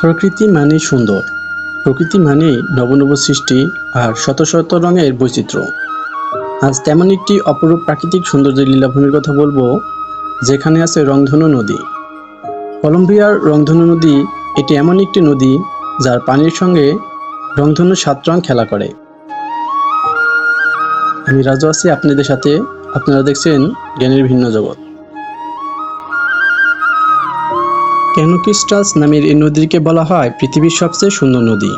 প্রকৃতি মানেই সুন্দর। প্রকৃতি মানেই নবনব সৃষ্টি আর শত শত রঙের বৈচিত্র্য। আজ তেমন একটি অপরূপ প্রাকৃতিক সৌন্দর্যের লীলাভূমির কথা বলব, যেখানে আছে রংধনু নদী। কলম্বিয়ার রংধনু নদী এটি এমন একটি নদী যার পানির সঙ্গে রংধনু সাত রং খেলা করে। আমি রাজু আছি আপনাদের সাথে। আপনারা দেখছেন জ্ঞানের ভিন্ন জগৎ। ক্যানোকিস্টাস নামের এই নদীকে বলা হয় পৃথিবীর সবচেয়ে সুন্দর নদী।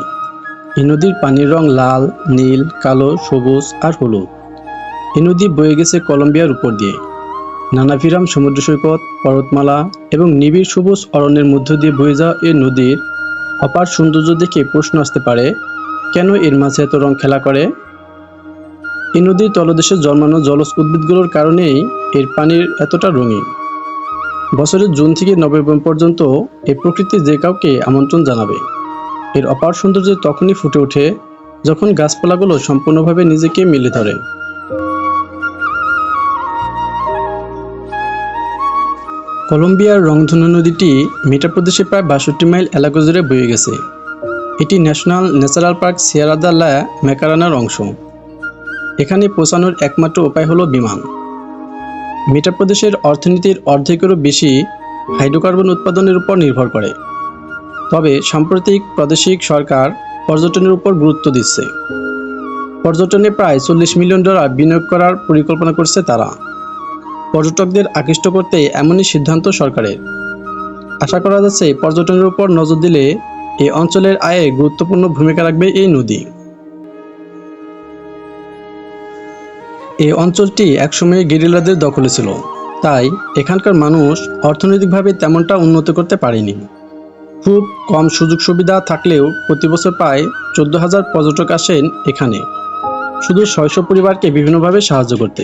এই নদীর পানির রং লাল, নীল, কালো, সবুজ আর হলুদ। এই নদী বয়ে গেছে কলম্বিয়ার উপর দিয়ে। নানাভিরাম সমুদ্র সৈকত, পর্বতমালা এবং নিবিড় সবুজ অরণ্যের মধ্য দিয়ে বয়ে যাওয়া এই নদীর অপার সৌন্দর্য দেখে প্রশ্ন আসতে পারে, কেন এর মাঝে এত রং খেলা করে? এই নদীর তলদেশে জন্মানো জলজ উদ্ভিদগুলোর কারণেই এর পানির এতটা রঙিন। বছরের জুন থেকে নভেম্বর পর্যন্ত এই প্রকৃতি যে কাউকে আমন্ত্রণ জানাবে। এর অপার সৌন্দর্য তখনই ফুটে ওঠে যখন গাছপালাগুলো সম্পূর্ণভাবে নিজেকে মিলে ধরে। কলম্বিয়ার রংধনু নদীটি মেটা প্রদেশে প্রায় বাষট্টি মাইল এলাকা জুড়ে বয়ে গেছে। এটি national natural park Sierra de la ম্যাকারানার অংশ। এখানে পৌঁছানোর একমাত্র উপায় হলো বিমান। মেটা প্রদেশের অর্থনীতির অর্ধেকেরও বেশি হাইড্রোকার্বন উৎপাদনের উপর নির্ভর করে। তবে সাম্প্রতিক প্রাদেশিক সরকার পর্যটনের উপর গুরুত্ব দিচ্ছে। পর্যটনে প্রায় চল্লিশ মিলিয়ন ডলার বিনিয়োগ করার পরিকল্পনা করছে তারা। পর্যটকদের আকৃষ্ট করতে এমনই সিদ্ধান্ত সরকারের। আশা করা যাচ্ছে পর্যটনের উপর নজর দিলে এই অঞ্চলের আয়ে গুরুত্বপূর্ণ ভূমিকা রাখবে এই নদী। এই অঞ্চলটি একসময় গেরিলাদের দখলে ছিল। তাই এখানকার মানুষ অর্থনৈতিকভাবে তেমনটা উন্নত করতে পারেনি। খুব কম সুযোগ সুবিধা থাকলেও প্রতি বছর প্রায় চোদ্দ হাজার পর্যটক আসেন এখানে। শুধু শৈশব পরিবারকে বিভিন্নভাবে সাহায্য করতে।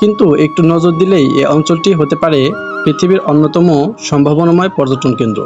কিন্তু একটু নজর দিলেই এ অঞ্চলটি হতে পারে পৃথিবীর অন্যতম সম্ভাবনাময় পর্যটন কেন্দ্র।